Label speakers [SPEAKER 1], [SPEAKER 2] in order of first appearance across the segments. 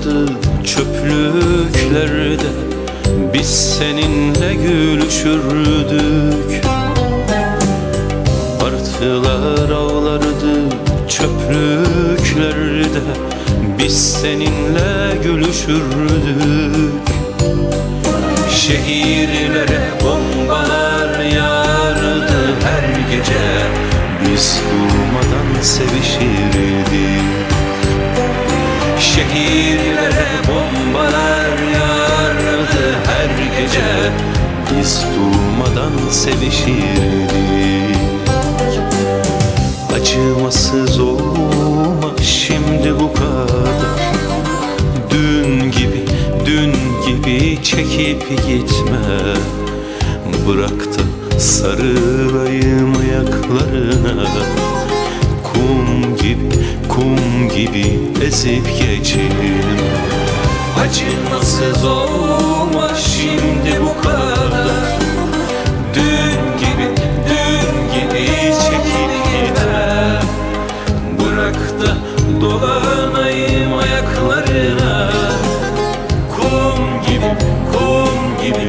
[SPEAKER 1] kalmadı çöplüklerde. Biz seninle gülüşürdük. Martılar avlardı çöplüklerde. Biz seninle gülüşürdük. Şehirlere bombalar yağardı her gece. Biz durmadan sevişirdik. Şehir sevişirdik. Acımasız olma şimdi bu kadar. Dün gibi, dün gibi çekip gitme. Bırak da sarılayım ayaklarına. Kum gibi, kum gibi ezip geçelim Acımasız olma Kum gibi,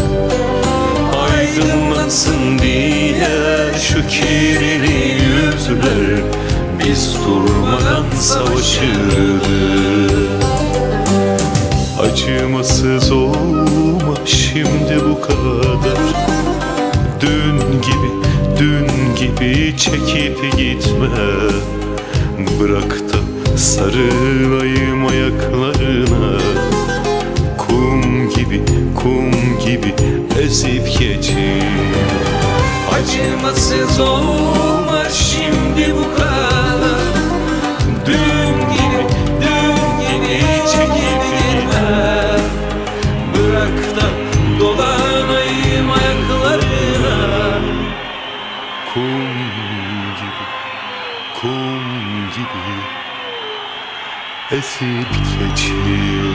[SPEAKER 1] Aydınlansın diye şu kirli yüzler Biz durmadan savaşırdık Acımasız olma şimdi bu kadar. Dün gibi, dün gibi çekip gitme. Bırak da sarılayım ayaklarına. Kum gibi, kum gibi ezip geçeyim. Acımasız olma şimdi bu kadar. Dün gibi, dün gibi çekip gitme Bırak da dolanayım ayaklarına. Kum gibi, kum gibi. Esip geçime